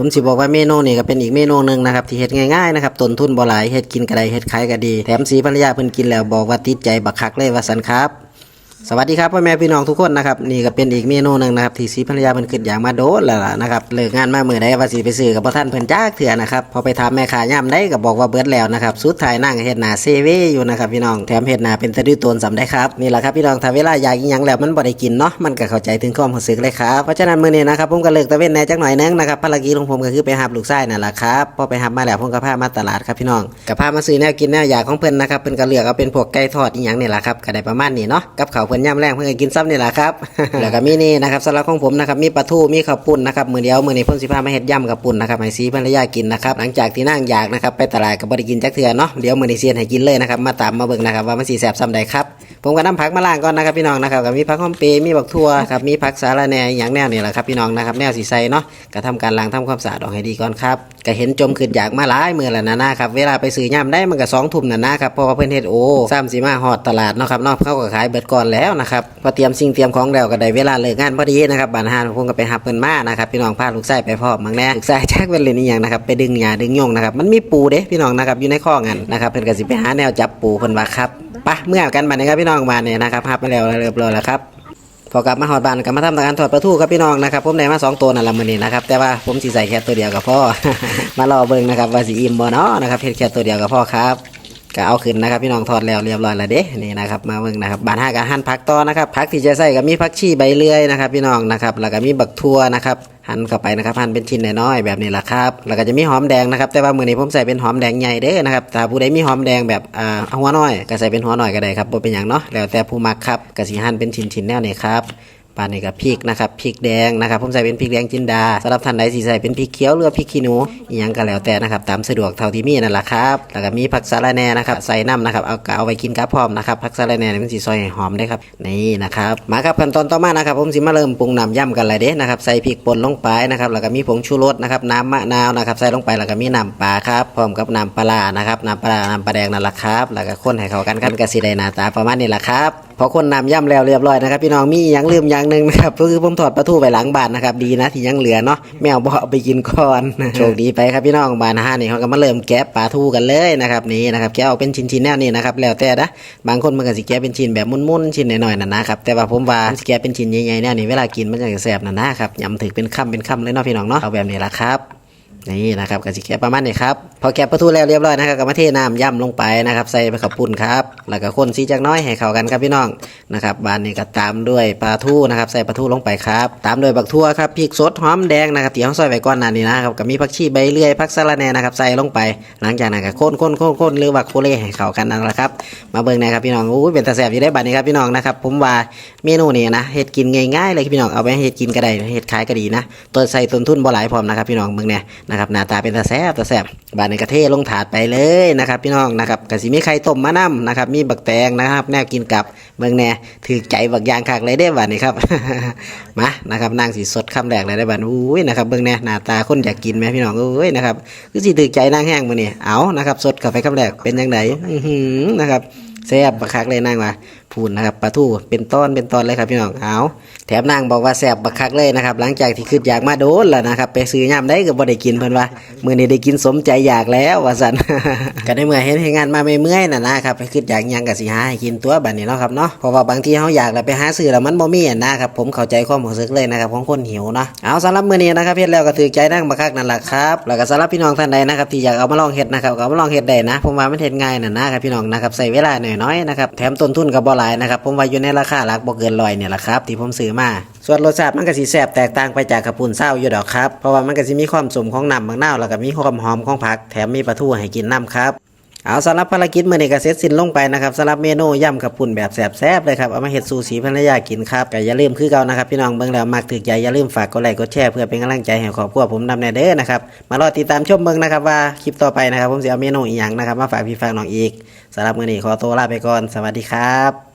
ผมสิบอกว่าเมนูนี่ก็เป็นอีกเมนูหนึ่งนะครับที่เฮ็ดง่ายๆนะครับต้นทุนบ่หลายเฮ็ดกินก็ได้เฮ็ดขายก็ดี แถมสีภรรยาเพิ่นกินแล้วบอกว่าติดใจบักคักเลยว่าสันครับ สวัสดีครับพ่อแม่พี่น้องทุกคนนะครับนี่ก็เป็นอีกเมนูหนึ่งนะครับที่สีภรรยาเพิ่นคิดอย่ากมาโดนแล้วล่ะนะครับเลิกงานมาเมื้อใดว่าสิไปซื้อกับพ่อท่านเพิ่นจักเถื่อนะครับพอไปถามแม่ค้าย่ำได้ก็บอกว่าเบิดแล้วนะครับสุดท้ายนั่งเฮ็ดหน้าเซเวอยู่นะครับพี่น้องแถมเฮ็ดหน้าเป็นตะดื้อตนสำได้ครับนี่แหละครับพี่น้องถ้าเวลาอยากอีหยังแล้วมันบ่ได้กินเนาะมันก็เข้าใจถึงความรู้สึกเลยครับเพราะฉะนั้นมื้อนี้นะครับผมก็เลิกตะเวนแหน่จักหน่อยนึงนะครับภารกิจของผมก็คือไปหาลูกชายนั่นแหละครับพอไปหามาแล้วผมก็พามาตลาดครับพี่น้องก็พามาซื้อแนวกินแนวอยากของเพิ่นนะครับเพิ่นก็เลือกเอาเป็นพวกไก่ทอดอีหยังนี่แหละครับก็ได้ประมาณนี้เนาะกับข้าวเพิ่นย่ำแรงเพิ่นก็กินซ้ำนี่แหละครับ แล้วก็มีนี่นะครับสำหรับของผมนะครับมีปลาทูมีข้าวปุ้นนะครับมือเดียวมื้อนี้ผมสิพามาเฮ็ดย่ำกับปุ้นนะครับให้สีภรรยากินนะครับหลังจากที่นั่งอยากนะครับไปตลาดกับบริกินจักเทื่อเนาะเดี๋ยวมือในเซียนให้กินเลยนะครับมาตามมาเบิ่งนะครับว่ามันสีแสบซ้ำใดครับ ผมก็นำผักมาล้างก่อนนะครับพี่น้องนะครับก็มีผักหอมเปรย์มีบักทั่วครับมีผักสาระแหน่อย่างแนวนี่แหละครับพี่น้องนะครับแนวสีใสเนาะก็ทำการล้างทำความสะอาดออกให้ดีก่อนครับก็เห็นจมขึ้นอยากมาหลายมื้อแล้วนะนะครับเวลาไปซื้อย่ำได้มันก็2ทุ่มนะนะครับเพราะว่าเพิ่นเฮ็ดโอ้ซ้ำสิมาฮอดตลาดเนาะครับเนาะเขาก็ขายเบิดก่อนแล้วนะครับพอเตรียมสิ่งเตรียมของแล้วก็ได้เวลาเลิกงานพอดีนะครับบ้านอาหารผมก็ไปหับเพิ่นมานะครับพี่น้องพาลูกชายไปพร้อมมังแน่ลูกชายจักเป็นเล่นอีหยังนะครับไปดึงหญ้าดึงยงนะครับมันมีปูเด้พี่น้องนะครับอยู่ในข้องันนะครับเพิ่นก็สิไปหาแนวจับปูเพิ่นว่าครับ ปะเมื่อกันบัดนี้ครับพี่น้องมาเนี่ยนะครับหับมาแล้วเรียบร้อยแล้วครับพอกลับมาหอดบ้านก็มาทำการถอดประตูครับพี่น้องนะครับผมได้มาสองตัวนั่นละมือนี้นะครับแต่ว่าผมสีใส่แค่ตัวเดียวกับพ่อมารอเบิ้งนะครับว่าสีอิ่มบ่เนาะนะครับเฮ็ดแค่ตัวเดียวกับพ่อครับ ก็เอาขึ้นนะครับพี่น้องทอดแล้วเรียบร้อยแล้วเด้นี่นะครับมาเบิ่งนะครับบานห้ากับหั่นผักต่อนะครับผักที่จะใส่ก็มีผักชีใบเลื่อยนะครับ พี่น้องนะครับแล้วก็มีบักทั่วนะครับหั่นเข้าไปนะครับหั่นเป็นชิ้นน้อยๆแบบนี้แหละครับแล้วก็จะมีหอมแดงนะครับ แต่ว่ามือนี้ผมใส่เป็นหอมแดงใหญ่เด้นะครับถ้าผู้ใดมีหอมแดงแบบอ่าหัวน้อยก็ใส่เป็นหัวน้อยก็ได้ครับบ่เป็นหยังเนาะแล้วแต่ผู้มักครับก็สิหั่นเป็นชิ้นๆแนวนี้ครับ ปานนี้กับพริกนะครับพริกแดงนะครับผมใส่เป็นพริกแดงจินดาสำหรับท่านใดสิใส่เป็นพริกเขียวหรือพริกขี้หนูอีหยังก็แล้วแต่นะครับตามสะดวกเท่าที่มีนั่นแหละครับแล้วก็มีผักสะระแหน่นะครับใส่น้ำนะครับเอากะเอาไว้กินกับพร้อมนะครับผักสะระแหน่นี่มันสิซอยหอมได้ครับนี่นะครับมาครับขั้นตอนต่อมานะครับผมสิมาเริ่มปรุงน้ำย่ำกันเลยเด้นะครับใส่พริกป่นลงไปนะครับแล้วก็มีผงชูรสนะครับน้ำมะนาวนะครับใส่ลงไปแล้วก็มีน้ำปลาครับพร้อมกับน้ำปลานะครับน้ำปลาน้ำปลาแดงนั่นแหละครับแล้วก็คนให้เข้ากันกันก็สิได้หน้าตาประมาณนี้แหละครับ พอคนน้ำย่ำแล้วเรียบร้อยนะครับพี่น้องมีอยังลืมอย่างหนึ่งนะครับก็คือผมถอดปลาทูไปหลังบ้านนะครับดีนะที่ยังเหลือเนาะแมวบ่เอาไปกินก่อนโชคดีไปครับพี่น้องบ้านอาหานี่เขาก็มาเริ่มแกะปลาทูกันเลยนะครับนี่นะครับแกะออกเป็นชิ้นๆแนวนี้นะครับแล้วแต่นะบางคนมันก็สิแกะเป็นชิ้นแบบมุนๆชิ้นหน่อยๆน่ะนะครับแต่ว่าผมว่าสิแกะเป็นชิ้นใหญ่ๆแนวนี้เวลากินมันจะแซ่บน่ะนะครับยำถึงเป็นคำเป็นคำเลยเนาะพี่น้องเนาะเอาแบบนี้ละครับ นี่นะครับกสิแกะประมาณนี้ครับพอแกะปลาทูแล้วเรียบร้อยนะครับก็มาเทน้ำย่ำลงไปนะครับ ใส่ไปขับปุ่นครับ แล้วก็คนซีจักน้อยให้เข้ากันครับพี่น้องนะครับบานนี้ก็ตามด้วยปลาทูนะครับ ใส่ปลาทูลงไปครับ ตามด้วยบักทั่วครับพริกสดหอมแดงนะครับที่เขาซอยไว้ก่อนหน้านี้นะครับก็มีผักชีใบเลื่อยผักสะระแหน่นะครับใส่ลงไป หลังจากนั้นก็คนคนคนคนหรือว่าโคเล่ให้เข้ากันนั่นแหละครับมาเบิ่งนะครับพี่น้องอู้ยเป็นตาแสบอยู่ได้บัดนี้ครับพี่น้องนะครับผมว่าเมนูนี้นะเฮ็ดกินง่ายๆเลยพี่น้องเอาไปเฮ็ดกินก็ได้เฮ็ดขายก็ดีนะตัวใส่ต้นทุนบ่หลายพร้อมนะครับพี่น้องเบิ่งเนี่ยนะครับหน้าตาเป็นตาแสบตาแสบบานในี้ก็เทลงถาดไปเลยนะครับพี่น้องนะครับก็สิมีไข่ต้มมะน้ำนะครับ มีบักแตงนะครับ แนวกินกับเบิ่งแน่ถือใจบักยางคักเลยได้บัดนี้ครับมานะครับนางสีสดคำแรกเลยได้บัดอุ้ยนะครับเบิ่งแน่หน้าตาคนอยากกินไหมพี่น้องเอ้ยนะครับคือสิถือใจนางแห้งมื้อนี้เอานะครับ สดกับไปคำแรกเป็นจังไดอื้อหือนะครับแซบบักคักเลยนางว่า พูนนะครับปลาทูเป็นต้นเป็นตอนเลยครับพี่น้องเอาแถมนางบอกว่าแซ่บบักคักเลยนะครับ หลังจากที่ขึ้นอยากมาโดนแล้วนะครับ ไปซื้อย่ำได้ก็บ่ได้กินเพิ่นว่ามื้อนี้ได้กินสมใจอยากแล้วว่าซั่นก็ในเมื่อเห็นให้งานมาไม่เมื่อยน่ะนะครับไปขึ้นอยากยังก็สิหาให้กินตัวบัดนี้เนาะครับเนาะเพราะว่าบางทีเฮาอยากแล้วไปหาซื้อแล้วมันบ่มีนะครับผมเข้าใจความรู้สึกเลยนะครับของคนหิวเนาะเอาสำหรับมื้อนี้นะครับเฮ็ดแล้วก็ถือใจนั่งบักคักนั่นแหละครับแล้วก็สำหรับพี่น้องท่านใดนะครับที่อยากเอามาลองเฮ็ดนะครับก็เอามาลองเฮ็ดได้นะผมว่ามันเฮ็ดง่ายน่ะนะครับพี่น้องนะครับใส่เวลาหน่อยๆนะครับแถมต้นทุนก็บ่หลายนะครับ ผมว่าอยู่ในราคาหลักบ่เกินร้อยเนี่ยแหละครับ ที่ผมซื้อมา ส่วนรสชาติมันก็สิแซ่บแตกต่างไปจากกระปุ่นเศร้าอยู่ดอกครับ เพราะว่ามันก็สิมีความสมของน้ำบางนาวแล้วก็มีความหอมของผัก แถมมีปลาทูให้กินน้ำครับเอาสำหรับภารกิจมื้อนี้ก็เสร็จสิ้นลงไปนะครับสำหรับเมนูยำกระปุ่นแบบแซ่บๆเลยครับเอามาเฮ็ดสู่สีภรรยากินครับก็อย่าลืมคือเก่านะครับ พี่น้องเบิ่งแล้วมักถึกใจอย่าลืมฝากกดไลค์กดแชร์เพื่อเป็นกำลังใจให้ครอบครัวผมนำแนเด้อนะครับมารอติดตามชมเบิ่งนะครับว่าคลิปต่อไปนะครับ ผมสิเอาเมนูอีหยังนะครับมาฝากพี่ฝากน้องอีกสำหรับมือนี้ขอตัวลาไปก่อนสวัสดีครับ